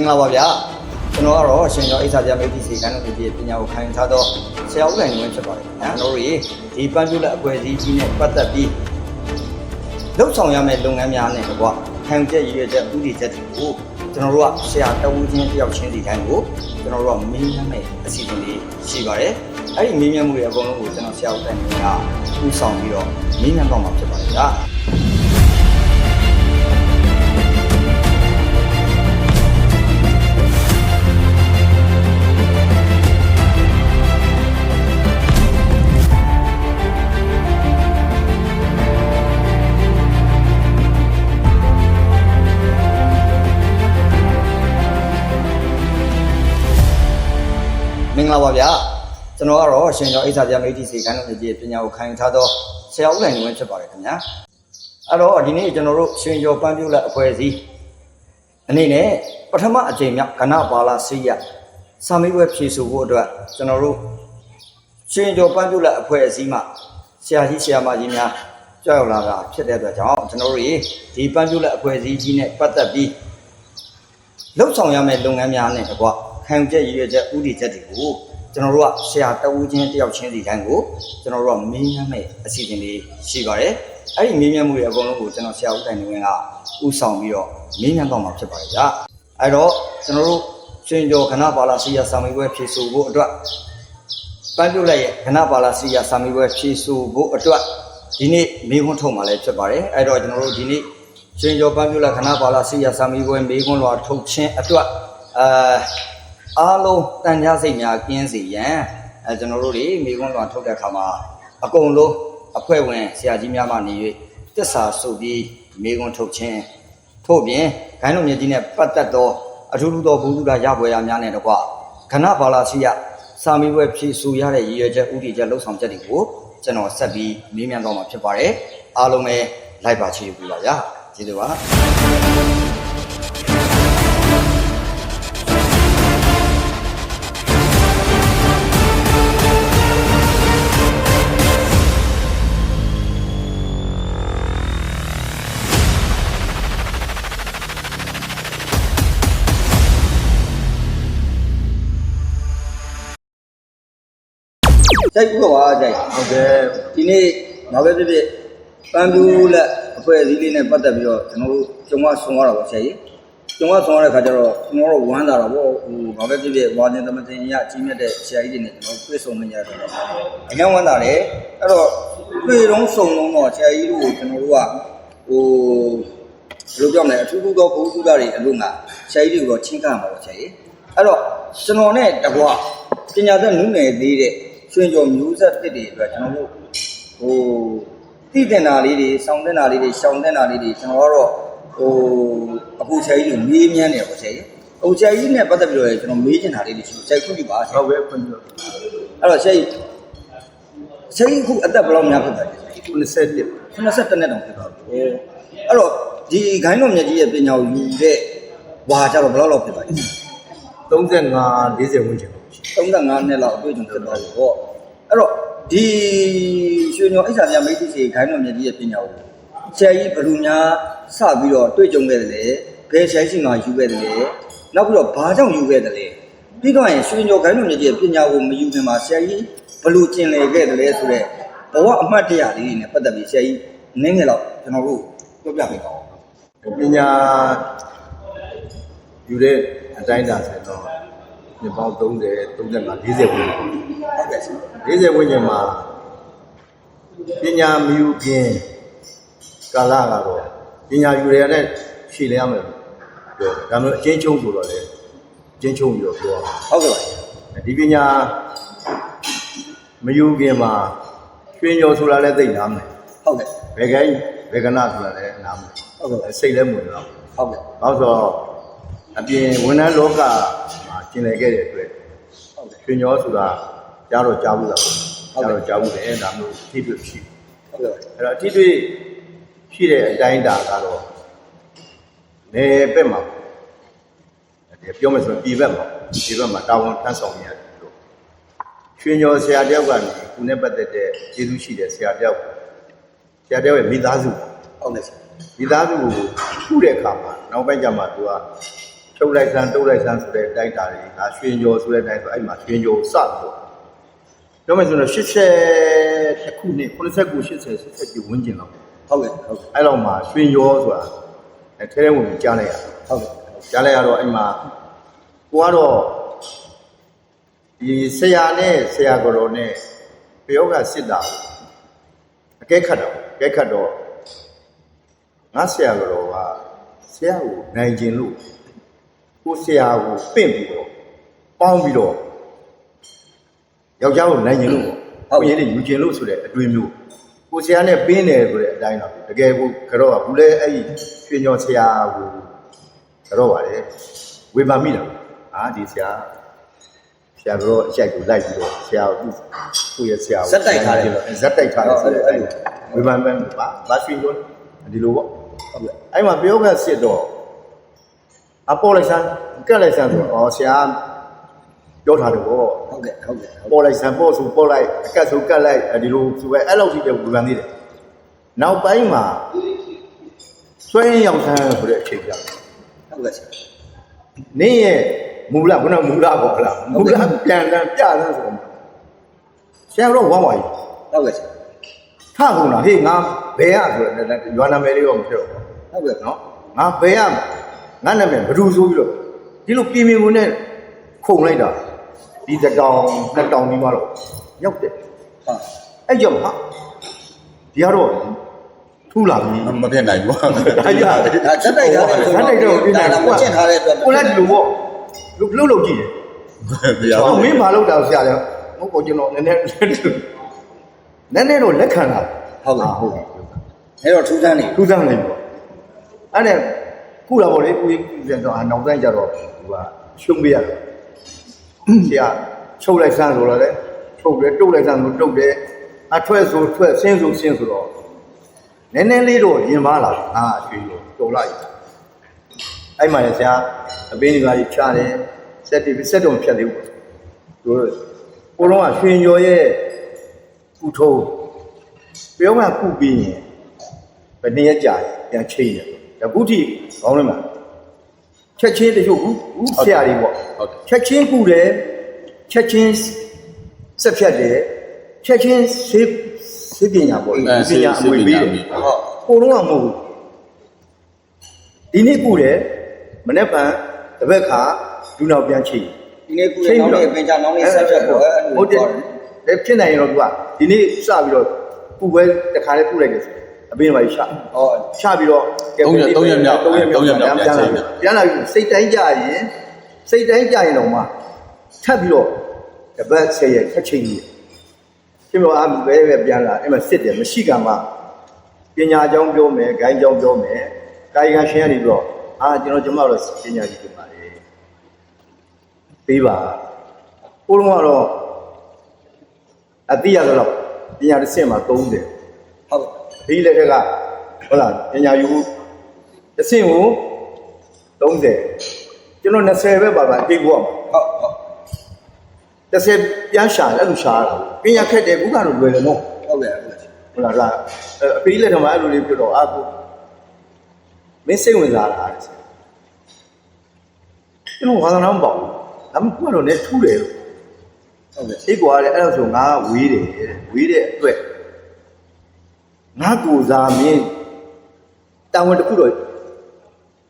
င်္ဂလာပါဗျာကျွန်တော်ကတော့ရှင်ကျော်အိစာပြမိတ်တီစီခန်းတော်ပြည်ရဲ့ပညာကိုခံယူထားသောဆရာဦးနိုင်ဝင်းဖြစ်ပါတယ်ခင်ဗျာကျွန်တော်တို့ဒီပန်းပြလက်အဖွဲ့အစည်းကြီးနဲ့ပတ်သက်ပြီးလှုပ်ဆောင်ရမယ့်လုပ်ငန်းများနဲ့တကွခံယူချက်ရည်ရွယ်ချက်ဥတီချက်တွေကိုကျွန်တော်တို့ကဆရာတဝူချင်းတယောက်ချင်းစီတိုင်းကိုကျွန်တော်တို့ကမင်းမြတ်မဲ့အစီအစဉ်လေးရှိပါတယ်အဲ့ဒီမင်းမြတ်မှုတွေအကုန်လုံးကိုကျွန်တော်ဆရာဦးနိုင်ဝင်းကဥဆောင်ပြီးတော့မင်းမြတ်တော့မှာဖြစ်ပါတယ်ဗျာ ပါဗျာကျွန်တော်ကတော့ရှင်ကျော်အိစာပြမိတ်တီစီခန်းတော်ကြီးရဲ့ပညာကိုခံယူထားသောဆရာဦးနိုင်ဝင်းဖြစ်ပါတယ်ခင်ဗျာအဲ့တော့ဒီနေ့ကျွန်တော်တို့ရှင်ကျော်ပန်းပြုလက်အဖွဲ့အစည်းအနေနဲ့ပထမအကြိမ်မြောက်ကဏပါလာစိရစာမေးပွဲဖြေဆိုဖို့အတွက်ကျွန်တော်တို့ရှင်ကျော်ပန်းပြုလက်အဖွဲ့အစည်းမှဆရာကြီးဆရာမကြီးများကြောက်ရောက်လာတာဖြစ်တဲ့အတွက်ကြောင့်ကျွန်တော်တို့ဒီပန်းပြုလက်အဖွဲ့အစည်းကြီးနဲ့ပတ်သက်ပြီးလှုပ်ဆောင်ရမယ့်လုပ်ငန်းများနဲ့တကွခံယူချက်ရည်ရွယ်ချက်ဥတီချက်တွေကို ကျွန်တော်တို့ကဆရာတဝူချင်းတယောက်ချင်းစီတိုင်းကိုကျွန်တော်တို့ကမင်းမြတ်မဲ့အစီအစဉ်လေးရှိပါတယ်။အဲ့ဒီမင်းမြတ်မှုတွေအကုန်လုံးကိုကျွန်တော်ဆရာဦးတိုင်နေဝင်ကဥဆောင်ပြီးတော့မင်းမြတ်တော့မှာဖြစ်ပါတယ်ဗျာ။အဲ့တော့ကျွန်တော်တို့ရှင်ကျော်ခဏပါလာစီယာစာမေးပွဲဖြေဆိုဖို့အတွက်ပန်းပြုတ်လိုက်ရဲ့ခဏပါလာစီယာစာမေးပွဲဖြေဆိုဖို့အတွက်ဒီနေ့မေးခွန်းထုတ်မှာလည်းဖြစ်ပါတယ်။အဲ့တော့ကျွန်တော်တို့ဒီနေ့ရှင်ကျော်ပန်းပြလခဏပါလာစီရစာမီပွဲမေးခွန်းလွာထုတ်ခြင်းအတွက်အာ အားလုံးတန်ကြားစိတ်များကင်းစေရန်အဲကျွန်တော်တို့တွေမေးခွန်းလွာထုတ်တဲ့အခါမှာအကုန်လုံးအဖွဲ့ဝင်ဆရာကြီးများမှနေ၍တစ္ဆာဆိုပြီးမေးခွန်းထုတ်ခြင်းထို့ပြင်ခိုင်းတော်မြတ်ကြီးနဲ့ပတ်သက်သောအထူးထူးသောဘုသူဒ္ဓရပွဲရများနဲ့တကွခဏပါလာစီရစာမီပွဲဖြည့်ဆိုရတဲ့ရည်ရွယ်ချက်ဥတီချက်လှုပ်ဆောင်ချက်တွေကိုကျွန်တော်ဆက်ပြီးမေးမြန်းတော့မှာဖြစ်ပါတယ်အားလုံးပဲလိုက်ပါချီးပြပါဗျာကျေးဇူးပါ စိုက်ပြီးတော့ပါကြိုက်ဟုတ်ကဲ့ဒီနေ့ဘာပဲဖြစ်ဖြစ်ပန်းပြူလက်အဖွဲ့အစည်းလေးနဲ့ပတ်သက်ပြီးတော့ကျွန်တော်တို့ကျုံမဆွန်ရတာပေါ့ဆရာကြီးကျုံမဆွန်ရတဲ့ခါကျတော့ကျွန်တော်တို့ဝမ်းသာတာပေါ့ဟိုဘာပဲဖြစ်ဖြစ်ဝါတင်သမတင်ရအကြီးမြတ်တဲ့ဆရာကြီးတွေနဲ့ကျွန်တော်တွေ့ဆုံနေကြတယ်အများဝမ်းသာတယ်အဲ့တော့တွေ့တော့ဆုံတော့တော့ဆရာကြီးတို့ကိုကျွန်တော်တို့ကဟိုဘယ်လိုပြောမလဲအထူးထူးသောဘုသူဒ္ဓတွေအလို့ငါဆရာကြီးတွေကိုတော့ချင်းကမှာပေါ့ဆရာကြီးအဲ့တော့ကျွန်တော်နဲ့တကွာပညာသက်နုနယ်သေးတဲ့ ရွှေကျော်မျိုးဆက်တစ်တွေအတွက်ကျွန်တော်တို့ဟိုတိတင်တာလေးတွေစောင်းတင်တာလေးတွေရှောင်းတင်တာလေးတွေကျွန်တော်ကတော့ဟိုအခုဆရာကြီးကိုမေးမြန်းနေပါဆရာကြီးဟိုဆရာကြီးနဲ့ပတ်သက်ပြီးတော့ကျွန်တော်မေးချင်တာလေးတွေရှိတယ်ဆရာကြီးခုပြပါဆရာဟုတ်ကဲ့ခွင့်ပြုအဲ့တော့ဆရာကြီးဆရာကြီးခုအသက်ဘယ်လောက်များဖြစ်ပါလဲ27 82နှစ်တောင်ဖြစ်ပါဘူးအဲ့တော့ဒီဂိုင်းတော်မြတ်ကြီးရဲ့ပညာကိုယူတဲ့ဝါကြတော့ဘယ်လောက်လောက်ဖြစ်ပါလဲ35 40ဝန်းကျင်ရှိ 35နှစ်လောက်အတွေ့အကြုံဖြစ်သွားပြီပေါ့အဲ့တော့ဒီရွှေညောအိဆာပြမိတ်တိစီခိုင်းတော်မြတ်ကြီးရဲ့ပညာကိုဆရာကြီးဘယ်လိုများစပြီးတော့တွေ့ကြုံခဲ့တယ်လဲဘယ်ဆရာကြီးစီမှာယူခဲ့တယ်လဲနောက်ပြီးတော့ဘာကြောင့်ယူခဲ့တယ်လဲပြီးတော့ရင်ရွှေညောခိုင်းတော်မြတ်ကြီးရဲ့ပညာကိုမယူခင်မှာဆရာကြီးဘယ်လိုကျင်လည်ခဲ့တယ်လဲဆိုတော့ဘဝအမှတ်တရလေးတွေနဲ့ပတ်သက်ပြီးဆရာကြီးနည်းငယ်တော့ကျွန်တော်တို့ပြောပြပေးပါဦးပညာယူတဲ့အတိုင်းတာဆိုတော့ ဒီပေါင်း30 35 40ဝန်းကျင်ဟုတ်ကဲ့ဆရာ40ဝန်းကျင်မှာပညာမယူခင်ကာလကတော့ပညာယူရတဲ့ရှည်လဲရမယ်ပြောဒါမျိုးအချင်းချုံဆိုတော့လေအချင်းချုံပြီးတော့ပြောရမှာဟုတ်ကဲ့ပါဒီပညာမယူခင်မှာရွှေညောဆိုတာလည်းသိနားမယ်ဟုတ်ကဲ့ဘယ်ကိုင်းဘယ်ကနာဆိုတာလည်းနားမယ်ဟုတ်ကဲ့စိတ်လည်းမဝင်တော့ဟုတ်ကဲ့ဘာလို့ဆိုတော့အပြင်ဝန်ထမ်းလောကမှာ ကျင်လည်ခဲ့တဲ့အတွက်ဟုတ်ကဲ့ရွှေညောဆိုတာကြားတော့ကြားဘူးလားဟုတ်ကဲ့ကြားတော့ကြားဘူးတယ်ဒါမျိုးထိတွေ့ရှိဟုတ်ကဲ့အဲ့တော့ထိတွေ့ရှိတဲ့အတိုင်းတာကတော့နေဘက်မှာဒီပြောမယ်ဆိုရင်ပြည်ဘက်မှာဒီဘက်မှာတာဝန်ထမ်းဆောင်နေရတယ်လို့ရွှေညောဆရာတယောက်ကနေခုနဲ့ပတ်သက်တဲ့ကျေးဇူးရှိတဲ့ဆရာတယောက်ဆရာတယောက်ရဲ့မိသားစုဟုတ်ကဲ့ဆရာမိသားစုကိုခုတဲ့အခါမှာနောက်ပိုင်းကျမှသူက ချုပ်လိုက်ဆန်းတုတ်လိုက်ဆန်းဆိုတဲ့တိုက်တာတွေဒါရွှေကျော်ဆိုတဲ့တိုက်ဆိုအဲ့မှာရွှေကျော်စပြီးတော့ပြောမယ်ဆိုတော့80တစ်ခုနှစ်89 80 80ဝန်းကျင်လောက်ဟုတ်ကဲ့ဟုတ်ကဲ့အဲ့လောက်မှာရွှေကျော်ဆိုတာအဲထဲထဲဝင်ဝင်ကြားလိုက်ရဟုတ်ကဲ့ကြားလိုက်ရတော့အဲ့မှာကိုကတော့ဒီဆရာနဲ့ဆရာကတော်နဲ့ပြောကစစ်တာအကဲခတ်တော့အကဲခတ်တော့ငါဆရာကတော်ကဆရာကိုနိုင်ခြင်းလို့ ကိုဆရာကိုပင့်ပြီးတော့ပေါင်းပြီးတော့ယောက်ျားကိုနိုင်ခြင်းလို့ပေါ့ဟုတ်ရင်လည်းယူခြင်းလို့ဆိုတဲ့အတွေ့မျိုးကိုဆရာနဲ့ပင်းတယ်ဆိုတဲ့အတိုင်းတော့တကယ်ကိုကတော့ကဘူးလဲအဲ့ဒီရွှေညောဆရာကိုကတော့ပါလေဝေဖန်မိတာအာဒီဆရာဆရာကတော့အချက်ကိုလိုက်ပြီးတော့ဆရာကိုသူ့ကိုရဲ့ဆရာကိုဇက်တိုက်ထားတယ်ဇက်တိုက်ထားတယ်ဆိုတဲ့အတိုင်းဝေဖန်မှန်းပါဘာရွှေညောဒီလိုပေါ့ဟုတ်ကဲ့အဲ့မှာပြောကစစ်တော့ အပေါ်လိုက်ဆန်းကက်လိုက်ဆန်းဆိုတော့ဩဆရာပြောထားတယ်ပေါ့ဟုတ်ကဲ့ဟုတ်ကဲ့ပေါ်လိုက်ဆန်ပေါ်ဆိုပေါ်လိုက်အကတ်ဆိုကတ်လိုက်အဲဒီလိုဆိုပဲအဲ့လောက်ကြီးပဲဝေဖန်သေးတယ်နောက်ပိုင်းမှာဆွဲရင်ရောက်ဆန်းဆိုတဲ့အချိန်ကြဟုတ်ကဲ့နင်းရဲ့မူလခုနကမူလပေါ့ဟုတ်လားမူလပြန်တန်းပြတန်းဆိုတော့ဆရာတော့ဝမ်းဝါကြီးဟုတ်ကဲ့ထခုနာဟေးငါဘယ်ရဆိုတော့ရွာနာမည်လေးတော့မဖြစ်တော့ဘူးဟုတ်ကဲ့နော်ငါဘယ်ရ ငါနာမည်ဘယ်သူဆိုပြီးတော့ဒီလိုပြင်ပြင်ကိုနဲ့ခုံလိုက်တာဒီတစ်တောင်နှစ်တောင်ဒီမှာတော့ရောက်တယ်ဟာအဲ့ကြောင့်ဟာဒီကတော့ထူလာပြီမဖြစ်နိုင်ဘူးဒါရဒါဇက်တိုက်ထားတယ်ဇက်တိုက်တော့ဒီဒါနေ့ကမကျင့်ထားတဲ့အတွက်ကိုလည်းဒီလိုပေါ့လူလှုပ်လှုပ်ကြည့်တယ်ဗျာဟောမင်းမလုပ်တာဆရာလည်းဟုတ်ကောကျွန်တော်နည်းနည်းနည်းနည်းတော့လက်ခံလာဟုတ်ကဲ့ဟုတ်အဲ့တော့ထူးဆန်းနေထူးဆန်းနေပေါ့အဲ့ဒါ ခုလာပေါ့လေကိုကြီးပြန်တော့နောက်တိုင်းကြတော့သူကရှုံးပေးရတယ်ဆရာချုပ်လိုက်ဆန်းဆိုတော့လေချုပ်တယ်တုတ်လိုက်ဆန်းဆိုတုတ်တယ်အထွက်ဆိုထွက်ဆင်းဆိုဆင်းဆိုတော့နည်းနည်းလေးတော့ရင်ပါလာအာအရွှေရောတော်လိုက်အဲ့မှလည်းဆရာအပင်းဒီပါကြီးဖြားတယ်စက်တီစက်တုံဖြတ်သေးဘူးသူကိုလုံးကရွှေရော်ရဲ့ကုထုံးပြောမှကုပြီးရင်ဘယ်နည်းရကြာပြန်ချိန်တယ် ဒါကုတိကောင်းတယ်မှာချက်ချင်းတချို့ဘူးဘူးဆရာကြီးပေါ့ဟုတ်တယ်ချက်ချင်းကုတယ်ချက်ချင်းဆက်ဖြတ်တယ်ချက်ချင်းစေးစေးပညာပေါ့အဲဒီပစေးညာအစေးမွေပပေးညာတယ်မိဟုတ်ကိုလုံးကမဟုတ်ဘူးဒီနေ့ကုတယ်မနေ့ကတပတ်ခါဒူနောက်ပြန်ချိန်ဒီနေ့ကုရနောက်နေ့ပင်ချနောင်နေ့ဆက်ဖြတ်တော့အဲ့လိုဟုတ်တယ်ပြောတယ်ဒါဖြစ်နိုင်ရင်တော့သူကဒီနေ့စပြီးတော့ကုပဲတခါလေးကုလိုက်တယ်ဆို အပင်းပါရှာဟောချပြီးတော့သုံးရက်သုံးရက်မြောက်သုံးရက်မြောက်သုံးရက်မြောက်ပြန်လာပြန်ချိန်တယ်ပြန်လာပြီးစိတ်တိုင်းကြရင်စိတ်တိုင်းကြရင်တော့မှထပ်ပြီးတော့တပတ်ဆယ်ရက်ထပ်ချိန်ကြီးဖြစ်တော့အဘဲပဲပြန်လာအဲ့မှာစစ်တယ်မရှိကမှပညာကြောင်းပြောမယ်ဂိုင်းကြောင်းပြောမယ်ကာယကရှင်းရနေပြီးတော့အာကျွန်တော်ကျွန်မတို့ပညာကြီးပြင်ပါလေပေးပါကိုလုံးကတော့အတိရတော့ပညာတစ်ဆင့်မှာ30ဟုတ် ကဲ့ဒီလက်ထက်ကဟုတ်လားပညာယူတစ်ဆင့်ကို30ကျွန်တော်20ပဲပါပါအိတ်ဖို့အောင်ဟုတ်ဟုတ်30ပြန်ရှာတယ်အဲ့လိုရှာရတာပညာခက်တယ်ဘုရားတို့လွယ်တယ်နော်ဟုတ်ကဲ့ဟုတ်ကဲ့ဟုတ်လားလားအဲ့အပိလက်ထက်မှာအဲ့လိုလေးပြောတော့အာကိုမင်းစိတ်ဝင်စားတာတဲ့ကျွန်တော်ဝါသနာမပေါ့ဒါမှမဟုတ်တော့လည်းထူးတယ်လို့ဟုတ်ကဲ့အိတ်ကွာတဲ့အဲ့ဒါဆိုငါဝေးတယ်တဲ့ဝေးတဲ့အတွက် ငါကိုစားမင်းတာဝန်တစ်ခုတော့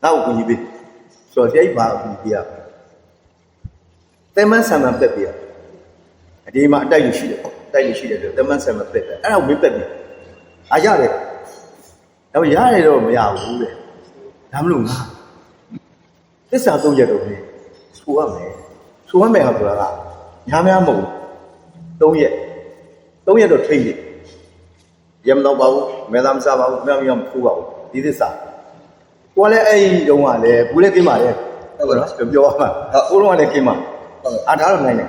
ငါ့ကိုကူညီပေးဆိုတော့ဒီအိတ်ပါကူညီပေးရတဲမန်းဆံမန်ပက်ပေးရအဒီမှာအတိုက်ရရှိတယ်အတိုက်ရရှိတယ်ဆိုတဲမန်းဆံမန်ပက်တယ်အဲ့ဒါကိုမင်းပက်ပြီအားရတယ်ဒါပေမဲ့ရတယ်တော့မရဘူးတဲ့ဒါမလို့ငါသစ္စာသုံးချက်တော့လေဆိုရမယ်ဆိုရမယ်ဟာဆိုတာကညာများမဟုတ်ဘူး၃ရက်၃ရက်တော့ထိမ့်တယ် ရမတော့ပါဘူးမဲသားမစားပါဘူးမြောင်မြောင်မဖူးပါဘူးဒီသစ္စာကိုကလည်းအဲ့ဒီတုန်းကလည်းဘူးလည်းကင်းပါလေဟုတ်ပါတော့ပြောရမှာဒါအိုးတော့လည်းကင်းပါအာထားလို့နိုင်တယ်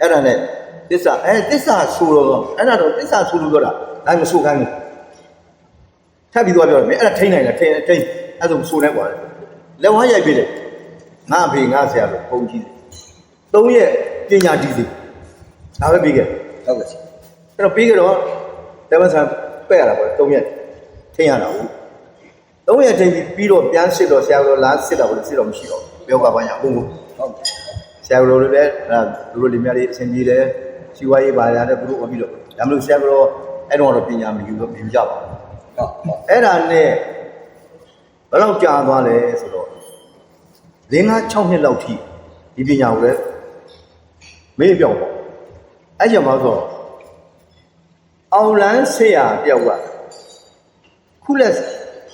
အဲ့ဒါနဲ့သစ္စာအဲသစ္စာဆိုတော့အဲ့ဒါတော့သစ္စာဆိုလို့ပြောတာအဲမဆိုခိုင်းဘူးထပ်ပြီးတော့ပြောတယ်မင်းအဲ့ဒါထိနိုင်လားထိထိအဲ့ဒါမဆိုနိုင်ပါဘူးလက်ဝါးရိုက်ပြီးတယ်ငါအဖေငါဆရာလို့ပုံကြီးတယ်သုံးရက်ပညာတည်စီဒါပဲပြီးခဲ့ဟုတ်ကဲ့အဲ့တော့ပြီးကြတော့ တမဆန်ပက်ရတာပေါ့သုံးရက်ထိန်းရတာဟုတ်သုံးရက်ထိန်းပြီးပြီးတော့ပြန်စစ်တော့ဆရာကလာစစ်တာပေါ့စစ်တော့မရှိတော့ဘူးပြောပါပါညာဟုတ်ဘူးဟုတ်ဆရာတို့လည်းအဲသူတို့လင်မယားလေးအဆင်ပြေတယ်စီဝါရေးပါရတယ်သူတို့ဝင်ပြီးတော့ဒါမလို့ဆရာတို့အဲ့တော့တော့ပညာမယူတော့မယူကြပါဘူးဟုတ်ဟုတ်အဲ့ဒါနဲ့ဘယ်လောက်ကြာသွားလဲဆိုတော့၄၅6နှစ်လောက်ထိဒီပညာကိုလည်းမေ့ပြောင်းပေါ့အဲ့ကြောင့်ပါဆိုတော့ အောင်လန်းဆေးရတယောက်ကခုလက်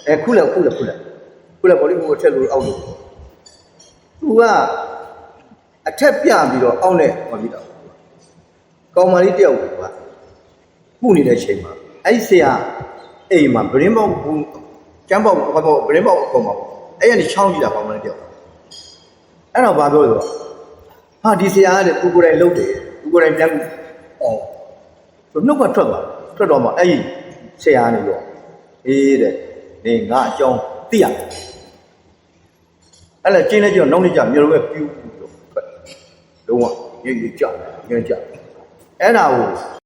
အဲခုလက်ခုလက်ခုလက်ခုလက်ပေါ်လေးကိုထက်လို့အောက်လို့သူကအထက်ပြပြီးတော့အောက်နဲ့ဟောပြီးတော့ကောင်မလေးတယောက်ကခုနေတဲ့ချိန်မှာအဲ့ဒီဆေးရအိမ်မှာဗရင်းပေါက်ဘူးကျမ်းပေါက်ဘာပေါက်ဗရင်းပေါက်အကောင်မှာပေါ့အဲ့ရနေချောင်းကြည့်တာကောင်မလေးတယောက်အဲ့တော့ဘာပြောလဲဆိုတော့ဟာဒီဆေးရတဲ့ကိုကိုယ်တိုင်လုပ်တယ်ကိုကိုယ်တိုင်ပြန်အော်ဆိုနှုတ်ကထွက်သွား ထွက်တော့မှအဲ့ဒီဆရာကနေတော့အေးတဲ့နေငါအကြောင်းသိရအဲ့လေကျင်းနေကြောနောက်နေကြမျိုးပဲပြူးပြီးတော့ထွက်လုံးဝရေးရေးကြငင်းကြအဲ့ဒါကို